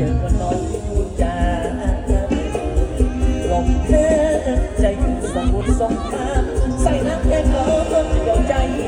จอว่านองพูดจาหลงเธอจอยู่สมุดสงครามใส่น้ำแกงร้อนจนเดียวใจ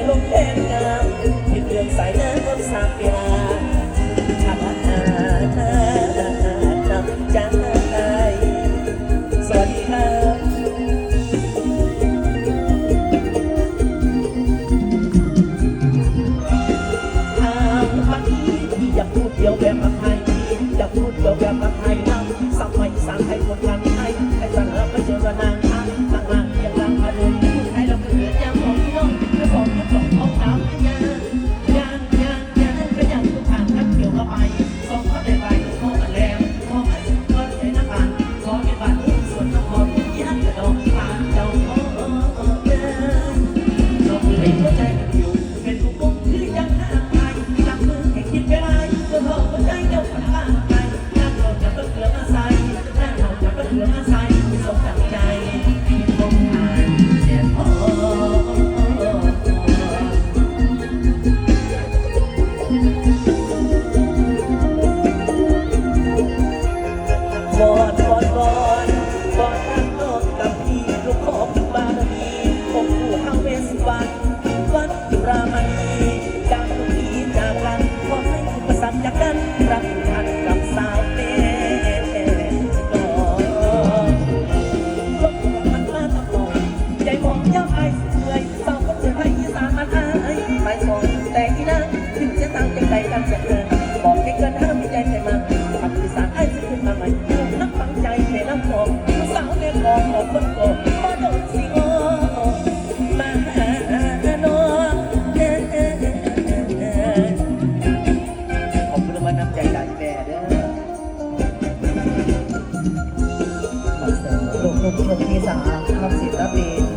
วอนวอนวอนวอนนั่งกับพี่ลูกขอบมารมีองค์ปู่ท้าวเสสุววัดจุามีดัลูกผีจากลังขอให้อุปสรรคจากกันรักทันกับสาวเต้แต่ที่นั่งถึงจะตั้งใจกัน นุกชนทิสาคำสิลปิน